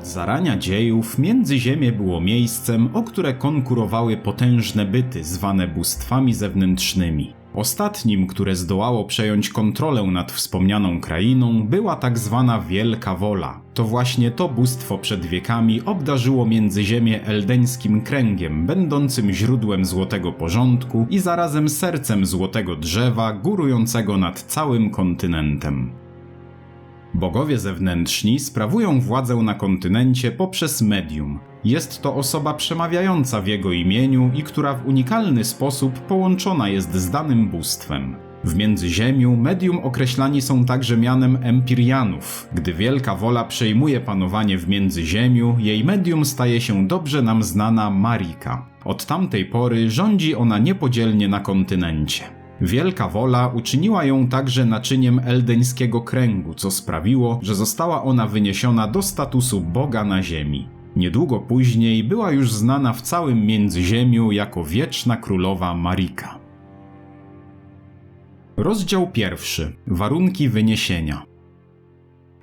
Od zarania dziejów Międzyziemie było miejscem, o które konkurowały potężne byty zwane bóstwami zewnętrznymi. Ostatnim, które zdołało przejąć kontrolę nad wspomnianą krainą, była tak zwana Wielka Wola. To właśnie to bóstwo przed wiekami obdarzyło Międzyziemię eldeńskim kręgiem, będącym źródłem złotego porządku i zarazem sercem złotego drzewa górującego nad całym kontynentem. Bogowie zewnętrzni sprawują władzę na kontynencie poprzez medium. Jest to osoba przemawiająca w jego imieniu i która w unikalny sposób połączona jest z danym bóstwem. W Międzyziemiu medium określani są także mianem empirianów. Gdy wielka wola przejmuje panowanie w Międzyziemiu, jej medium staje się dobrze nam znana Marika. Od tamtej pory rządzi ona niepodzielnie na kontynencie. Wielka wola uczyniła ją także naczyniem eldeńskiego kręgu, co sprawiło, że została ona wyniesiona do statusu Boga na ziemi. Niedługo później była już znana w całym Międzyziemiu jako wieczna królowa Marika. Rozdział pierwszy. Warunki wyniesienia.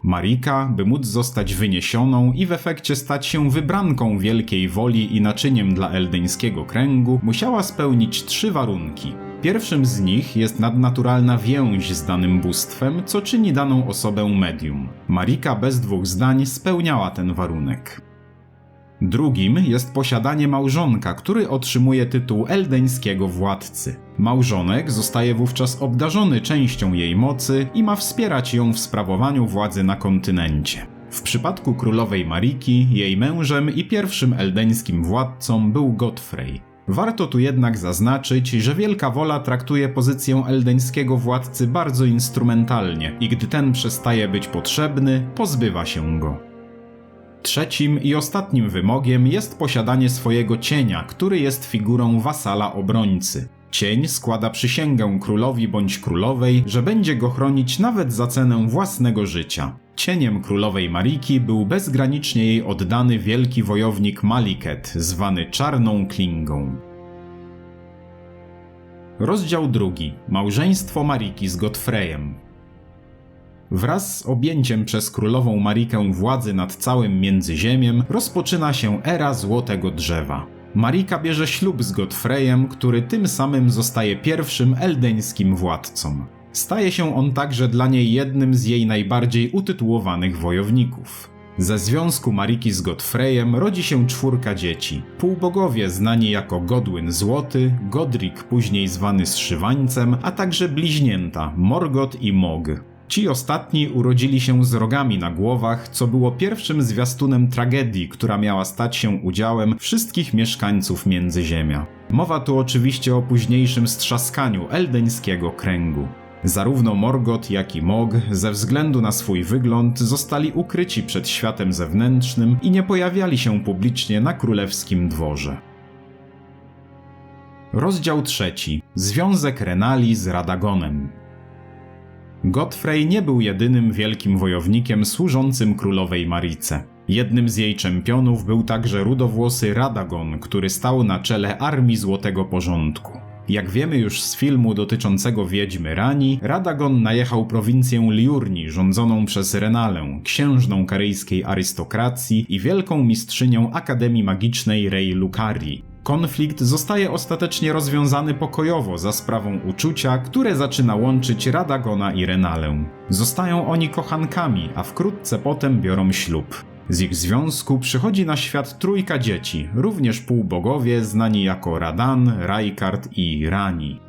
Marika, by móc zostać wyniesioną i w efekcie stać się wybranką wielkiej woli i naczyniem dla eldeńskiego kręgu, musiała spełnić trzy warunki. Pierwszym z nich jest nadnaturalna więź z danym bóstwem, co czyni daną osobę medium. Marika bez dwóch zdań spełniała ten warunek. Drugim jest posiadanie małżonka, który otrzymuje tytuł eldeńskiego władcy. Małżonek zostaje wówczas obdarzony częścią jej mocy i ma wspierać ją w sprawowaniu władzy na kontynencie. W przypadku królowej Mariki, jej mężem i pierwszym eldeńskim władcą był Godfrey. Warto tu jednak zaznaczyć, że Wielka Wola traktuje pozycję eldeńskiego władcy bardzo instrumentalnie i gdy ten przestaje być potrzebny, pozbywa się go. Trzecim i ostatnim wymogiem jest posiadanie swojego cienia, który jest figurą wasala obrońcy. Cień składa przysięgę królowi bądź królowej, że będzie go chronić nawet za cenę własnego życia. Cieniem królowej Mariki był bezgranicznie jej oddany wielki wojownik Maliket, zwany Czarną Klingą. Rozdział drugi. Małżeństwo Mariki z Godfreyem. Wraz z objęciem przez królową Marikę władzy nad całym Międzyziemiem rozpoczyna się era Złotego Drzewa. Marika bierze ślub z Godfreyem, który tym samym zostaje pierwszym eldeńskim władcą. Staje się on także dla niej jednym z jej najbardziej utytułowanych wojowników. Ze związku Mariki z Godfreyem rodzi się czwórka dzieci. Półbogowie znani jako Godwyn Złoty, Godric później zwany Zszywańcem, a także bliźnięta Morgot i Mog. Ci ostatni urodzili się z rogami na głowach, co było pierwszym zwiastunem tragedii, która miała stać się udziałem wszystkich mieszkańców Międzyziemia. Mowa tu oczywiście o późniejszym strzaskaniu eldeńskiego kręgu. Zarówno Morgot, jak i Mog, ze względu na swój wygląd, zostali ukryci przed światem zewnętrznym i nie pojawiali się publicznie na królewskim dworze. Rozdział trzeci. Związek Renali z Radagonem. Godfrey nie był jedynym wielkim wojownikiem służącym królowej Marice. Jednym z jej czempionów był także rudowłosy Radagon, który stał na czele armii Złotego Porządku. Jak wiemy już z filmu dotyczącego wiedźmy Rani, Radagon najechał prowincję Liurni rządzoną przez Renalę, księżną karyjskiej arystokracji i wielką mistrzynią Akademii Magicznej Rey Lucarii. Konflikt zostaje ostatecznie rozwiązany pokojowo za sprawą uczucia, które zaczyna łączyć Radagona i Renalę. Zostają oni kochankami, a wkrótce potem biorą ślub. Z ich związku przychodzi na świat trójka dzieci, również półbogowie znani jako Radan, Raikard i Rani.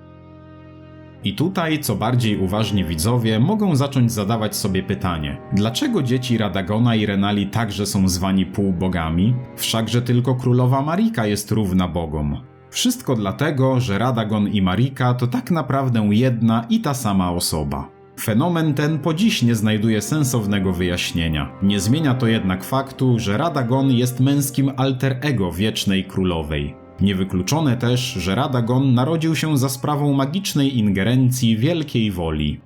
I tutaj, co bardziej uważni widzowie, mogą zacząć zadawać sobie pytanie: dlaczego dzieci Radagona i Renali także są zwani półbogami? Wszakże tylko królowa Marika jest równa bogom. Wszystko dlatego, że Radagon i Marika to tak naprawdę jedna i ta sama osoba. Fenomen ten po dziś nie znajduje sensownego wyjaśnienia. Nie zmienia to jednak faktu, że Radagon jest męskim alter ego wiecznej królowej. Niewykluczone też, że Radagon narodził się za sprawą magicznej ingerencji wielkiej woli.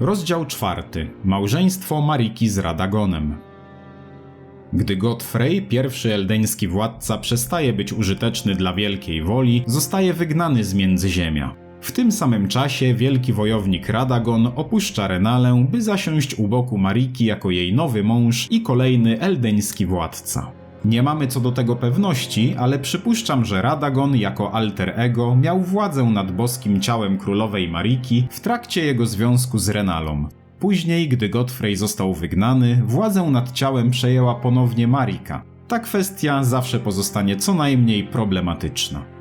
Rozdział czwarty. Małżeństwo Mariki z Radagonem. Gdy Godfrey, pierwszy eldeński władca, przestaje być użyteczny dla wielkiej woli, zostaje wygnany z Międzyziemia. W tym samym czasie wielki wojownik Radagon opuszcza Renalę, by zasiąść u boku Mariki jako jej nowy mąż i kolejny eldeński władca. Nie mamy co do tego pewności, ale przypuszczam, że Radagon jako alter ego miał władzę nad boskim ciałem królowej Mariki w trakcie jego związku z Renalą. Później, gdy Godfrey został wygnany, władzę nad ciałem przejęła ponownie Marika. Ta kwestia zawsze pozostanie co najmniej problematyczna.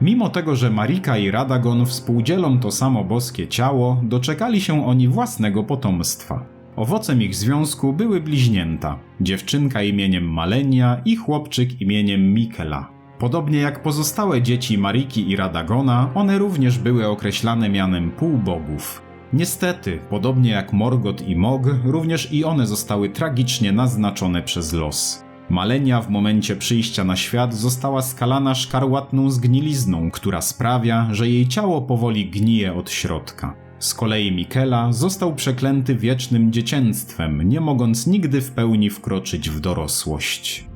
Mimo tego, że Marika i Radagon współdzielą to samo boskie ciało, doczekali się oni własnego potomstwa. Owocem ich związku były bliźnięta, dziewczynka imieniem Malenia i chłopczyk imieniem Mikela. Podobnie jak pozostałe dzieci Mariki i Radagona, one również były określane mianem półbogów. Niestety, podobnie jak Morgot i Mog, również i one zostały tragicznie naznaczone przez los. Malenia w momencie przyjścia na świat została skalana szkarłatną zgnilizną, która sprawia, że jej ciało powoli gnije od środka. Z kolei Mikela został przeklęty wiecznym dziecięctwem, nie mogąc nigdy w pełni wkroczyć w dorosłość.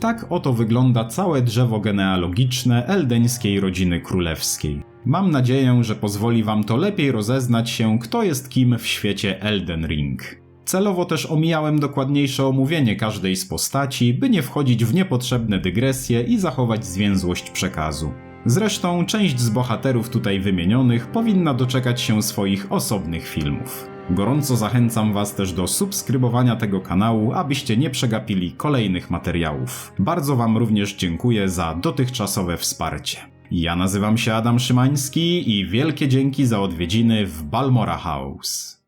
Tak oto wygląda całe drzewo genealogiczne eldeńskiej rodziny królewskiej. Mam nadzieję, że pozwoli wam to lepiej rozeznać się, kto jest kim w świecie Elden Ring. Celowo też omijałem dokładniejsze omówienie każdej z postaci, by nie wchodzić w niepotrzebne dygresje i zachować zwięzłość przekazu. Zresztą część z bohaterów tutaj wymienionych powinna doczekać się swoich osobnych filmów. Gorąco zachęcam Was też do subskrybowania tego kanału, abyście nie przegapili kolejnych materiałów. Bardzo Wam również dziękuję za dotychczasowe wsparcie. Ja nazywam się Adam Szymański i wielkie dzięki za odwiedziny w Balmora House.